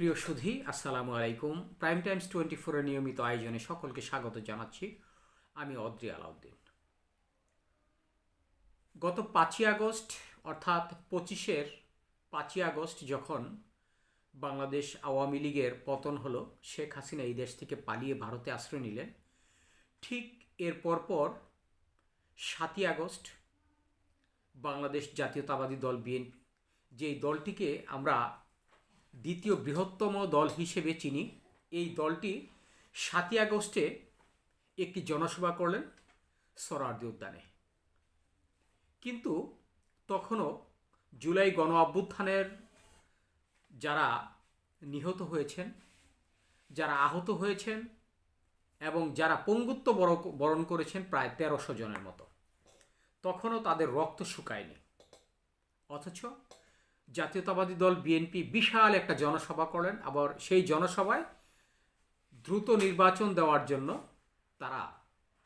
প্রিয় সুধী, আসসালামু আলাইকুম। প্রাইম টাইমস টোয়েন্টি ফোরের নিয়মিত আয়োজনে সকলকে স্বাগত জানাচ্ছি। আমি অদ্রি আলাউদ্দিন। গত পাঁচই আগস্ট, অর্থাৎ পঁচিশের পাঁচই আগস্ট যখন বাংলাদেশ আওয়ামী লীগের পতন হলো, শেখ হাসিনা এই দেশ থেকে পালিয়ে ভারতে আশ্রয় নিলেন। ঠিক এর পরপর সাতই আগস্ট বাংলাদেশ জাতীয়তাবাদী দল বিএনপি, যেই দলটিকে আমরা দ্বিতীয় বৃহত্তম দল হিসেবে চিনি। এই দলটি সাতই আগস্টে একটি জনসভা করলেন সরার্দি উদ্যানে। কিন্তু তখনও জুলাই গণ অভ্যুত্থানের যারা নিহত হয়েছেন, যারা আহত হয়েছেন এবং যারা পঙ্গুত্ব বর- বরণ করেছেন প্রায় তেরোশো জনের মতো, তখনও তাদের রক্ত শুকায়নি। অথচ জাতীয়তাবাদী দল বিএনপি বিশাল একটা জনসভা করেন আবার সেই জনসভায় দ্রুত নির্বাচন দেওয়ার জন্য তারা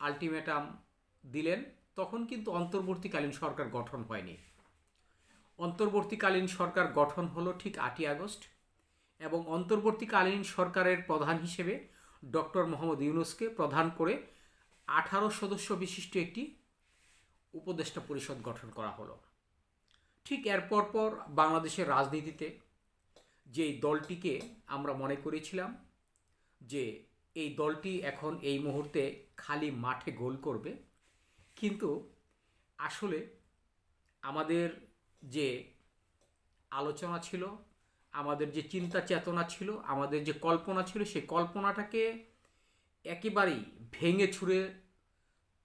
আলটিমেটাম দিলেন। তখন কিন্তু অন্তর্বর্তীকালীন সরকার গঠন হয়নি। অন্তর্বর্তীকালীন সরকার গঠন হলো ঠিক আটই আগস্ট এবং অন্তর্বর্তীকালীন সরকারের প্রধান হিসেবে ডক্টর মোহাম্মদ ইউনুসকে প্রধান করে আঠারো সদস্য বিশিষ্ট একটি উপদেষ্টা পরিষদ গঠন করা হলো। ঠিক এরপর পর বাংলাদেশের রাজনীতিতে যেই দলটিকে আমরা মনে করেছিলাম যে এই দলটি এখন এই মুহূর্তে খালি মাঠে গোল করবে, কিন্তু আসলে আমাদের যে আলোচনা ছিল, আমাদের যে চিন্তা চেতনা ছিল, আমাদের যে কল্পনা ছিল, সেই কল্পনাটাকে একেবারেই ভেঙে ছুঁড়ে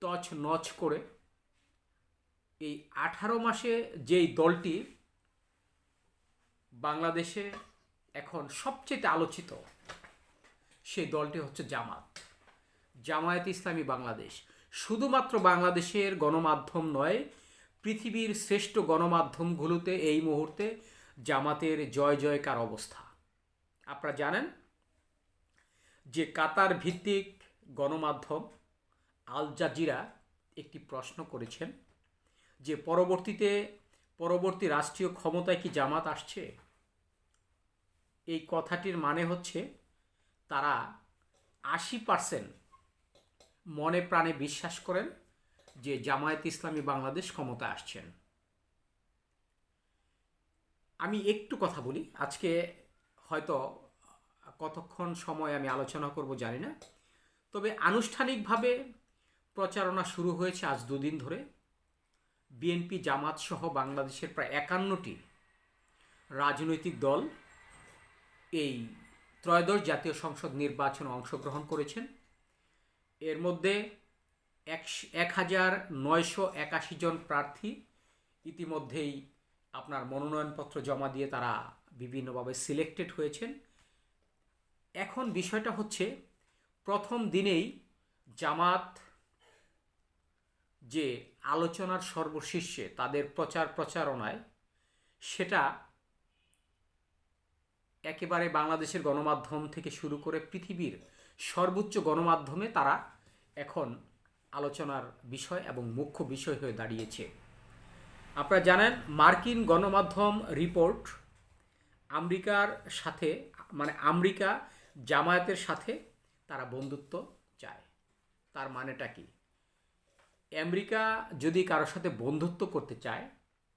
তছ নচ করে এই আঠারো মাসে যেই দলটি বাংলাদেশে এখন সবচেয়ে আলোচিত, সেই দলটি হচ্ছে জামাত জামায়াত ইসলামী বাংলাদেশ। শুধুমাত্র বাংলাদেশের গণমাধ্যম নয়, পৃথিবীর শ্রেষ্ঠ গণমাধ্যমগুলোতে এই মুহূর্তে জামাতের জয় জয়কার অবস্থা। আপনারা জানেন যে কাতার ভিত্তিক গণমাধ্যম আল জাজিরা একটি প্রশ্ন করেছেন যে পরবর্তীতে, পরবর্তী রাষ্ট্রীয় ক্ষমতায় কি জামাত আসছে? এই কথাটির মানে হচ্ছে, তারা আশি পার্সেন্ট মনে প্রাণে বিশ্বাস করেন যে জামায়াত ইসলামী বাংলাদেশ ক্ষমতায় আসছেন। আমি একটু কথা বলি, আজকে হয়তো কতক্ষণ সময় আমি আলোচনা করব জানি না। তবে আনুষ্ঠানিকভাবে প্রচারণা শুরু হয়েছে আজ দুদিন ধরে। বিএনপি জামাত সহ বাংলাদেশের প্রায় একান্নটি রাজনৈতিক দল এই ত্রয়োদশ জাতীয় সংসদ নির্বাচনে অংশগ্রহণ করেছেন। এর মধ্যে এক হাজার নয়শো একাশি জন প্রার্থী ইতিমধ্যেই আপনার মনোনয়নপত্র জমা দিয়ে তারা বিভিন্নভাবে সিলেক্টেড হয়েছেন। এখন বিষয়টা হচ্ছে, প্রথম দিনেই জামাত যে আলোচনার সর্বশীর্ষে তাদের প্রচার প্রচারণায় সেটা একেবারে বাংলাদেশের গণমাধ্যম থেকে শুরু করে পৃথিবীর সর্বোচ্চ গণমাধ্যমে তারা এখন আলোচনার বিষয় এবং মুখ্য বিষয় হয়ে দাঁড়িয়েছে। আপনারা জানেন, মার্কিন গণমাধ্যম রিপোর্ট আমেরিকার সাথে মানে আমেরিকা জামায়াতের সাথে তারা বন্ধুত্ব চায়। তার মানেটা কি? আমেরিকা যদি কারোর সাথে বন্ধুত্ব করতে চায়,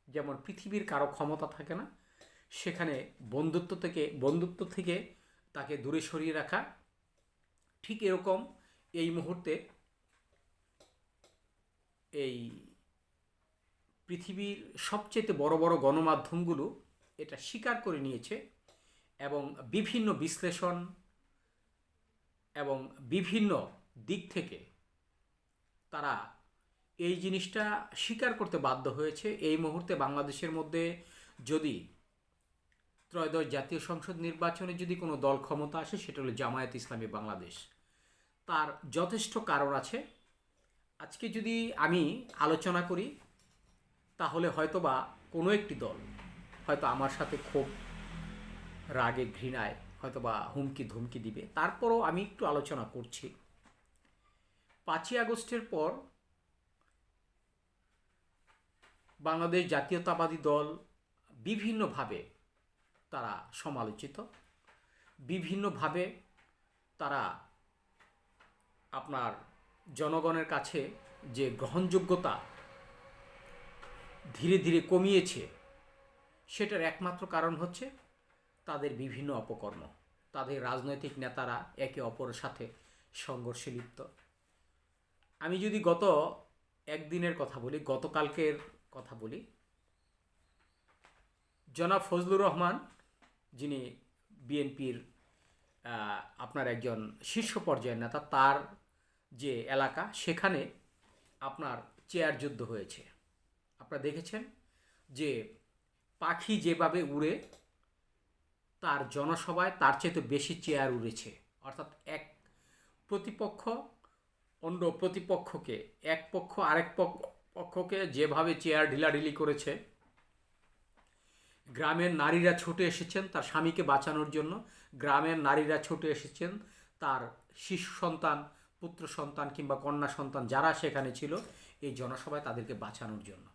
যেমন পৃথিবীর কারও ক্ষমতা থাকে না, সেখানে বন্ধুত্ব থেকে বন্ধুত্ব থেকে তাকে দূরে সরিয়ে রাখা, ঠিক এরকম এই মুহূর্তে এই পৃথিবীর সবচেয়ে বড় বড় গণমাধ্যমগুলো এটা স্বীকার করে নিয়েছে এবং বিভিন্ন বিশ্লেষণ এবং বিভিন্ন দিক থেকে তারা এই জিনিসটা স্বীকার করতে বাধ্য হয়েছে। এই মুহূর্তে বাংলাদেশের মধ্যে যদি ত্রয়োদশ জাতীয় সংসদ নির্বাচনে যদি কোনো দল ক্ষমতা আসে, সেটা হলো জামায়াত ইসলামী বাংলাদেশ। তার যথেষ্ট কারণ আছে। আজকে যদি আমি আলোচনা করি, তাহলে হয়তোবা কোনো একটি দল হয়তো আমার সাথে খুব রাগে, ঘৃণায় হয়তোবা হুমকি, ধুমকি দিবে। তারপরও আমি একটু আলোচনা করছি। পাঁচই আগস্টের পর বাংলাদেশ জাতীয়তাবাদী দল বিভিন্নভাবে তারা সমালোচিত, বিভিন্নভাবে তারা আপনার জনগণের কাছে যে গ্রহণযোগ্যতা ধীরে ধীরে কমিয়েছে, সেটার একমাত্র কারণ হচ্ছে তাদের বিভিন্ন অপকর্ম। তাদের রাজনৈতিক নেতারা একে অপরের সাথে সংঘর্ষে লিপ্ত। আমি যদি গত একদিনের কথা বলি, গতকালকের কথা বলি। জনাব ফজলুর রহমান, যিনি বিএনপির আপনার একজন শীর্ষ পর্যায়ের নেতা, তার যে এলাকা, সেখানে আপনার চেয়ার যুদ্ধ হয়েছে। আপনারা দেখেছেন যে পাখি যেভাবে উড়ে, তার জনসভায় তার চেয়ে বেশি চেয়ার উড়েছে। অর্থাৎ এক প্রতিপক্ষ অন্য প্রতিপক্ষকে, এক পক্ষ আরেক পক্ষ- পক্ষকে যেভাবে চেয়ার ঢিলাঢিলি করেছে, গ্রামের নারীরা ছুটে এসেছেন তার স্বামীকে বাঁচানোর জন্য, গ্রামের নারীরা ছুটে এসেছেন তার শিশু সন্তান, পুত্র সন্তান কিংবা কন্যা সন্তান যারা সেখানে ছিল, এই জনসভায় তাদেরকে বাঁচানোর জন্য।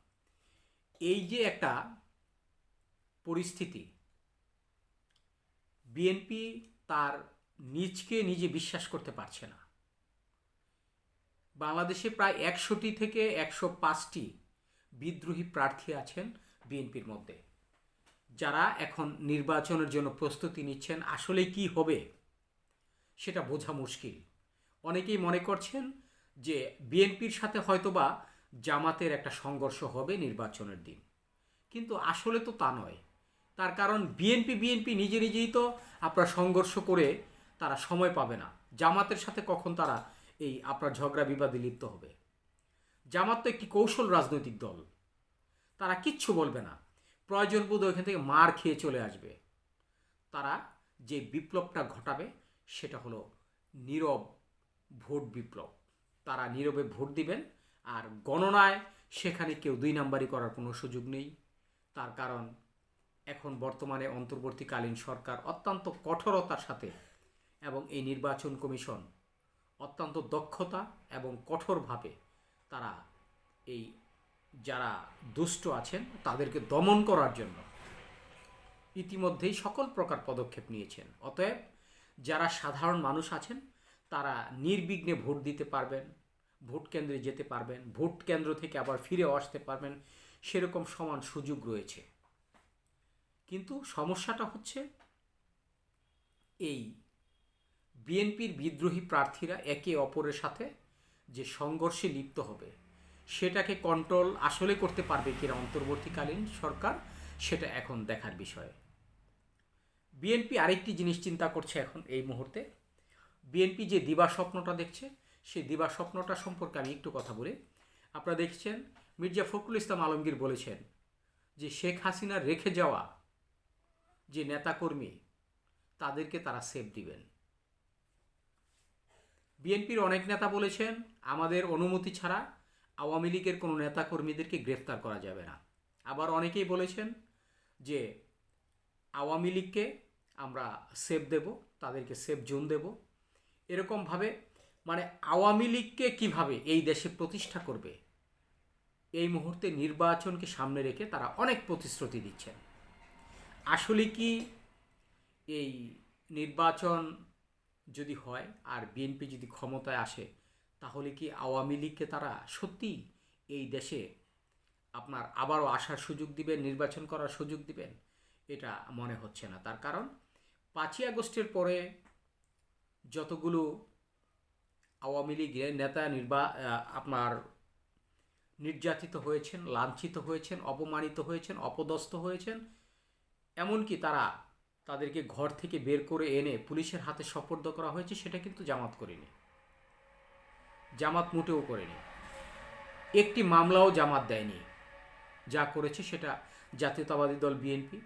এই যে একটা পরিস্থিতি, বিএনপি তার নিজকে নিজে বিশ্বাস করতে পারছে না। বাংলাদেশে প্রায় একশোটি থেকে একশো পাঁচটি বিদ্রোহী প্রার্থী আছেন বিএনপির মধ্যে। যারা এখন নির্বাচনের জন্য প্রস্তুতি নিচ্ছেন আসলে কি হবে সেটা বোঝা মুশকিল। অনেকেই মনে করছেন যে বিএনপির সাথে হয়তোবা জামাতের একটা সংঘর্ষ হবে নির্বাচনের দিন। কিন্তু আসলে তো তা নয়। তার কারণ বিএনপি বিএনপি নিজে নিজেই তো আপনার সংঘর্ষ করে তারা সময় পাবে না। জামাতের সাথে কখন তারা এই আপনার ঝগড়া বিবাদে লিপ্ত হবে। জামাত তো একটি কৌশল রাজনৈতিক দল। তারা কিচ্ছু বলবে না। প্রয়োজন বোধ ওইখান থেকে মার খেয়ে চলে আসবে। তারা যে বিপ্লবটা ঘটাবে, সেটা হলো নীরব ভোট বিপ্লব। তারা নীরবে ভোট দিবেন আর গণনায় সেখানে কেউ দুই নাম্বারই করার কোনো সুযোগ নেই। তার কারণ, এখন বর্তমানে অন্তর্বর্তীকালীন সরকার অত্যন্ত কঠোরতার সাথে এবং এই নির্বাচন কমিশন অত্যন্ত দক্ষতা এবং কঠোরভাবে তারা এই যারা দুষ্ট আছেন, তাদেরকে দমন করার জন্য ইতিমধ্যেই সকল প্রকার পদক্ষেপ নিয়েছেন। অতএব যারা সাধারণ মানুষ আছেন, তারা নির্বিঘ্নে ভোট দিতে পারবেন, ভোট কেন্দ্রে যেতে পারবেন, ভোট কেন্দ্র থেকে আবার ফিরেও আসতে পারবেন, সেরকম সমান সুযোগ রয়েছে। কিন্তু সমস্যাটা হচ্ছে এই বিএনপির বিদ্রোহী প্রার্থীরা একে অপরের সাথে যে সংঘর্ষে লিপ্ত হবে, সেটাকে কন্ট্রোল আসলে করতে পারবে কিনা অন্তর্বর্তীকালীন সরকার, সেটা এখন দেখার বিষয়। বিএনপি আরেকটি জিনিস চিন্তা করছে এখন এই মুহূর্তে। বিএনপি যে দিবা স্বপ্নটা দেখছে, সেই দিবা স্বপ্নটা সম্পর্কে আমি একটু কথা বলি। আপনারা দেখছেন, মির্জা ফখরুল ইসলাম আলমগীর বলেছেন যে শেখ হাসিনা রেখে যাওয়া যে নেতাকর্মী, তাদেরকে তারা সেভ দিবেন। বিএনপির অনেক নেতা বলেছেন, আমাদের অনুমতি ছাড়া আওয়ামী লীগের কোনো নেতাকর্মীদেরকে গ্রেফতার করা যাবে না। আবার অনেকেই বলেছেন যে আওয়ামী লীগকে আমরা সেভ দেব, তাদেরকে সেভ জোন দেব। এরকমভাবে মানে আওয়ামী লীগকে কীভাবে এই দেশে প্রতিষ্ঠা করবে, এই মুহূর্তে নির্বাচনকে সামনে রেখে তারা অনেক প্রতিশ্রুতি দিচ্ছেন। আসলে কি এই নির্বাচন যদি হয় আর বিএনপি যদি ক্ষমতায় আসে, তাহলে কি আওয়ামী লীগকে তারা সত্যি এই দেশে আপনার আবারও আসার সুযোগ দিবেন, নির্বাচন করার সুযোগ দিবেন? এটা মনে হচ্ছে না। তার কারণ, পাঁচই আগস্টের পরে যতগুলো আওয়ামী লীগের নেতা নির্বা আপনার নির্যাতিত হয়েছেন, লাঞ্ছিত হয়েছেন, অপমানিত হয়েছেন, অপদস্থ হয়েছেন, এমনকি তারা তাদেরকে ঘর থেকে বের করে এনে পুলিশের হাতে সোপর্দ করা হয়েছে, সেটা কিন্তু জামাত করেনি। জামাত মোটেও করেনি। একটি মামলাও জামাত দেয়নি। যা করেছে সেটা জাতীয়তাবাদী দল বিএনপি,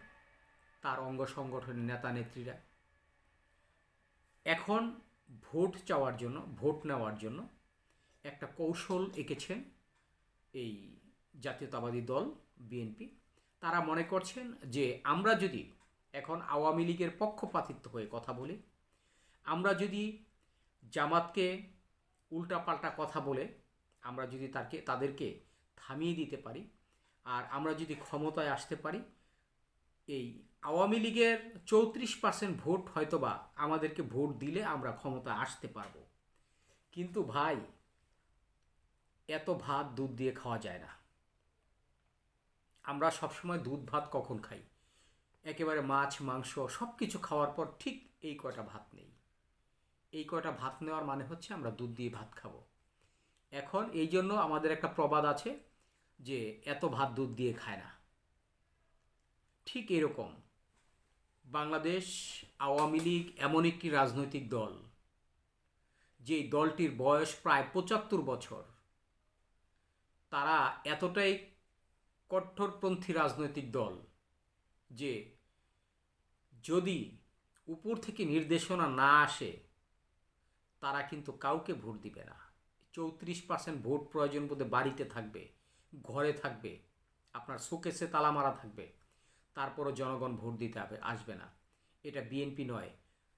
তার অঙ্গ সংগঠনের নেতা নেত্রীরা। এখন ভোট চাওয়ার জন্য, ভোট নেওয়ার জন্য একটা কৌশল এঁকেছেন এই জাতীয়তাবাদী দল বিএনপি। তারা মনে করছেন যে আমরা যদি এখন আওয়ামী লীগের পক্ষপাতিত্ব হয়ে কথা বলি। আমরা যদি জামাতকে উল্টাপাল্টা কথা বলে, আমরা যদি তাকে তাদেরকে থামিয়ে দিতে পারি, আর আমরা যদি ক্ষমতায় আসতে পারি, এই আওয়ামী লীগের চৌত্রিশ পার্সেন্ট ভোট হয়তোবা আমাদেরকে ভোট দিলে আমরা ক্ষমতা আসতে পারব। কিন্তু ভাই, এত ভাত দুধ দিয়ে খাওয়া যায় না। আমরা সবসময় দুধ ভাত কখন খাই? একেবারে মাছ, মাংস সব কিছু খাওয়ার পর ঠিক এই কয়টা ভাত নেই। এই কয়টা ভাত নেওয়ার মানে হচ্ছে আমরা দুধ দিয়ে ভাত খাব। এখন এই জন্য আমাদের একটা প্রবাদ আছে যে এত ভাত দুধ দিয়ে খায় না। ঠিক এরকম। বাংলাদেশ আওয়ামী লীগ এমন একটি রাজনৈতিক দল, যেই দলটির বয়স প্রায় পঁচাত্তর বছর। তারা এতটাই কট্টরপন্থী রাজনৈতিক দল যে যদি উপর থেকে নির্দেশনা না আসে, তারা কিন্তু কাউকে ভোট দিবে না। চৌত্রিশ পার্সেন্ট ভোট প্রয়োজন বোধে বাড়িতে থাকবে, ঘরে থাকবে, আপনার শোকেসে তালা মারা থাকবে, তারপরও জনগণ ভোট দিতে হবে আসবে না। এটা বিএনপি নয়,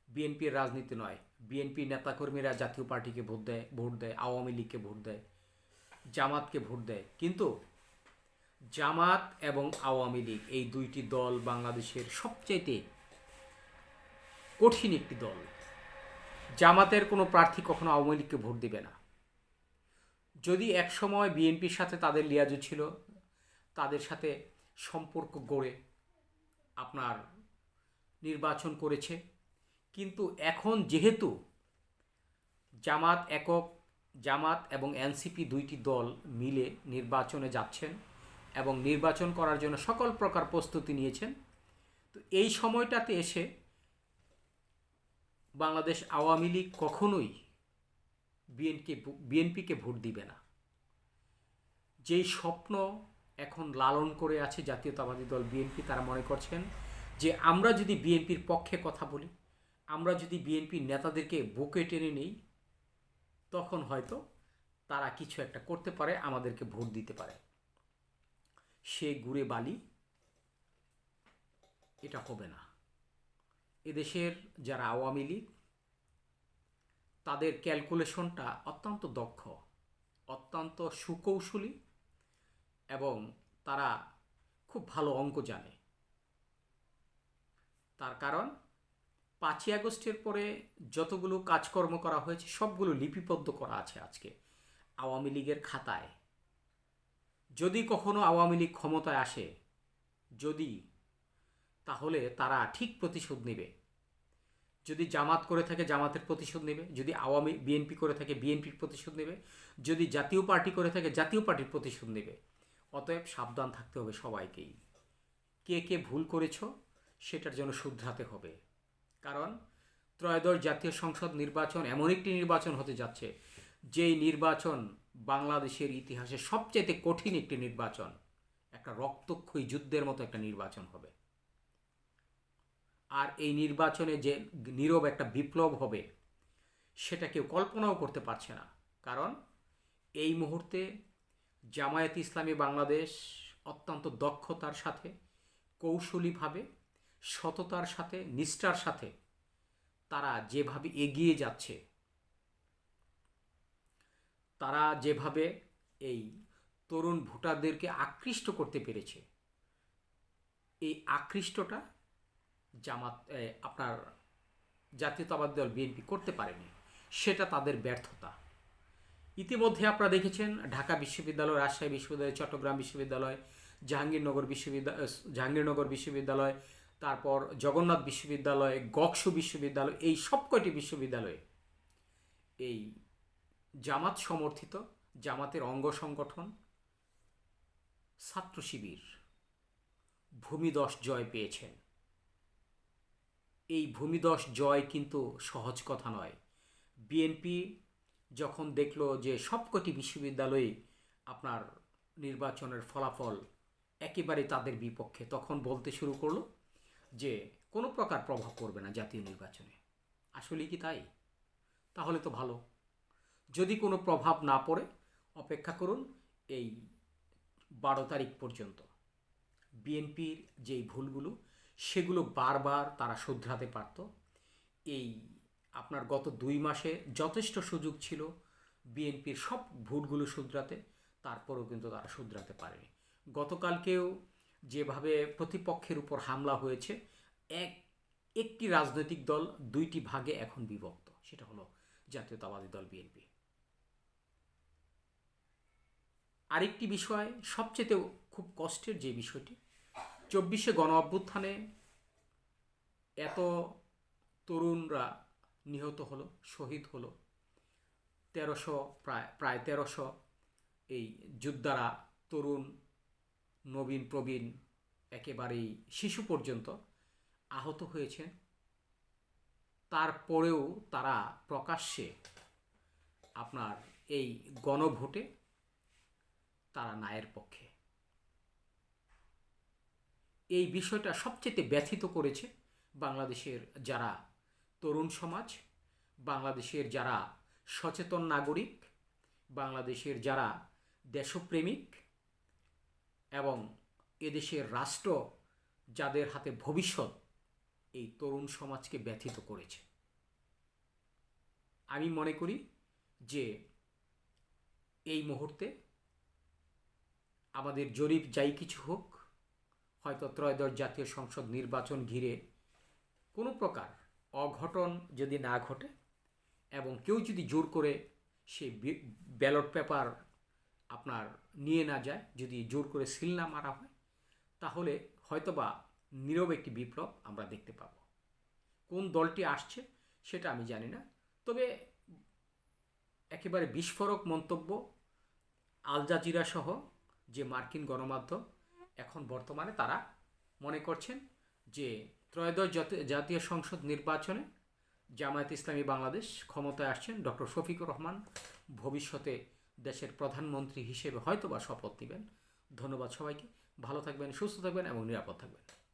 বিএনপির রাজনীতি নয়। বিএনপি নেতাকর্মীরা জাতীয় পার্টিকে ভোট দেয় ভোট দেয়, আওয়ামী লীগকে ভোট দেয়, জামাতকে ভোট দেয়। কিন্তু জামাত এবং আওয়ামী লীগ, এই দুইটি দল বাংলাদেশের সবচাইতে কঠিন একটি দল। জামাতের কোনো প্রার্থী কখনো আওয়ামী লীগকে ভোট দিবে না। যদি একসময় বিএনপির সাথে তাদের লিয়াজু ছিল, তাদের সাথে সম্পর্ক গড়ে আপনার নির্বাচন করেছে। কিন্তু এখন যেহেতু জামাত একক, জামাত এবং এনসিপি দুইটি দল মিলে নির্বাচনে যাচ্ছেন এবং নির্বাচন করার জন্য সকল প্রকার প্রস্তুতি নিয়েছেন, তো এই সময়টাতে এসে বাংলাদেশ আওয়ামী লীগ কখনোই বিএনকে বিএনপিকে ভোট দিবে না। যেই স্বপ্ন এখন লালন করে আছে জাতীয়তাবাদী দল বিএনপি তারা মনে করছেন যে আমরা যদি বিএনপির পক্ষে কথা বলি, আমরা যদি বিএনপির নেতাদেরকে বুকে টেনে নেই, তখন হয়তো তারা কিছু একটা করতে পারে, আমাদেরকে ভোট দিতে পারে। সে গুড়ে বালি এটা হবে না। এদেশের যারা আওয়ামী লীগ, তাদের ক্যালকুলেশনটা অত্যন্ত দক্ষ, অত্যন্ত সুকৌশলী এবং তারা খুব ভালো অঙ্ক জানে। তার কারণ, পাঁচই আগস্টের পরে যতগুলো কাজকর্ম করা হয়েছে, সবগুলো লিপিবদ্ধ করা আছে আজকে আওয়ামী লীগের খাতায়। যদি কখনো আওয়ামী লীগ ক্ষমতায় আসে, যদি তাহলে তারা ঠিক প্রতিশোধ নেবে। যদি জামাত করে থাকে, জামাতের প্রতিশোধ নেবে। যদি আওয়ামী বিএনপি করে থাকে, বিএনপির প্রতিশোধ নেবে। যদি জাতীয় পার্টি করে থাকে, জাতীয় পার্টির প্রতিশোধ নেবে। অতএব সাবধান থাকতে হবে সবাইকেই। কে কে ভুল করেছ, সেটার জন্য শুধরাতে হবে। কারণ ত্রয়োদশ জাতীয় সংসদ নির্বাচন এমন একটি নির্বাচন হতে যাচ্ছে, যেই নির্বাচন বাংলাদেশের ইতিহাসে সবচেয়ে কঠিন একটি নির্বাচন। একটা রক্তক্ষয়ী যুদ্ধের মতো একটা নির্বাচন হবে। আর এই নির্বাচনে যে নীরব একটা বিপ্লব হবে, সেটা কেউ কল্পনাও করতে পারছে না। কারণ এই মুহূর্তে জামায়াত ইসলামী বাংলাদেশ অত্যন্ত দক্ষতার সাথে, কৌশলীভাবে, সততার সাথে, নিষ্ঠার সাথে তারা যেভাবে এগিয়ে যাচ্ছে, তারা যেভাবে এই তরুণ ভোটারদেরকে আকৃষ্ট করতে পেরেছে, এই আকৃষ্টটা জামাত আপনার জাতীয়তাবাদী দল বিএনপি করতে পারেনি, সেটা তাদের ব্যর্থতা। ইতিমধ্যে আপনারা দেখেছেন, ঢাকা বিশ্ববিদ্যালয়, রাজশাহী বিশ্ববিদ্যালয়, চট্টগ্রাম বিশ্ববিদ্যালয়, জাহাঙ্গীরনগর বিশ্ববিদ্যালয় জাহাঙ্গীরনগর বিশ্ববিদ্যালয়, তারপর জগন্নাথ বিশ্ববিদ্যালয়, গকসু বিশ্ববিদ্যালয়, এই সব কয়টি বিশ্ববিদ্যালয়ে এই জামাত সমর্থিত, জামাতের অঙ্গ সংগঠন, ছাত্র শিবির ভূমিদশ জয় পেয়েছেন। এই ভূমিদশ জয় কিন্তু সহজ কথা নয়। বিএনপি যখন দেখল যে সবকটি বিশ্ববিদ্যালয়ে আপনার নির্বাচনের ফলাফল একেবারে তাদের বিপক্ষে, তখন বলতে শুরু করল যে কোনো প্রকার প্রভাব পড়বে না জাতীয় নির্বাচনে। আসলে কি তাই? তাহলে তো ভালো। যদি কোনো প্রভাব না পড়ে, অপেক্ষা করুন এই বারো তারিখ পর্যন্ত। বিএনপির যেই ভুলগুলো সেগুলো বারবার তারা শুধরাতে পারত। এই আপনার গত দুই মাসে যথেষ্ট সুযোগ ছিল বিএনপির সব ভোটগুলো শুধরাতে, তারপরেও কিন্তু তারা শুধরাতে পারেনি। গতকালকেও যেভাবে প্রতিপক্ষের উপর হামলা হয়েছে, এক, একটি রাজনৈতিক দল দুইটি ভাগে এখন বিভক্ত, সেটা হলো জাতীয়তাবাদী দল বিএনপি। আরেকটি বিষয় সবচেয়ে খুব কষ্টের যে বিষয়টি চব্বিশে গণ অভ্যুত্থানে এত তরুণরা নিহত হলো, শহীদ হলো। তেরোশো প্রায় প্রায় তেরোশো এই যোদ্ধারা, তরুণ, নবীন, প্রবীণ একেবারেই শিশু পর্যন্ত আহত হয়েছেন। তারপরেও তারা প্রকাশ্যে আপনার এই গণভোটে তারা নায়ের পক্ষে এই বিষয়টা সবচেয়ে ব্যথিত করেছে বাংলাদেশের যারা তরুণ সমাজ, বাংলাদেশের যারা সচেতন নাগরিক, বাংলাদেশের যারা দেশপ্রেমিক এবং এদেশের রাষ্ট্র যাদের হাতে ভবিষ্যৎ এই তরুণ সমাজকে ব্যথিত করেছে। আমি মনে করি যে এই মুহূর্তে আমাদের জরিপ যাই কিছু হোক হয়তো ত্রয়োদশ জাতীয় সংসদ নির্বাচন ঘিরে কোনো প্রকার অঘটন যদি না ঘটে এবং কেউ যদি জোর করে সেই ব্যালট পেপার আপনার নিয়ে না যায়, যদি জোর করে সিল না মারা হয়, তাহলে হয়তোবা নীরব একটি বিপ্লব আমরা দেখতে পাব। কোন দলটি আসছে সেটা আমি জানি না। তবে একেবারে বিস্ফোরক মন্তব্য আল জাজিরা সহ যে মার্কিন গণমাধ্যম এখন বর্তমানে তারা মনে করছেন যে ত্রয়োদশ জাতীয় সংসদ নির্বাচনে জামায়াত ইসলামী বাংলাদেশ ক্ষমতায় আসছেন ডক্টর শফিকুর রহমান। ভবিষ্যতে দেশের প্রধানমন্ত্রী হিসেবে হয়তোবা শপথ নেবেন। ধন্যবাদ সবাইকে। ভালো থাকবেন, সুস্থ থাকবেন এবং নিরাপদ থাকবেন।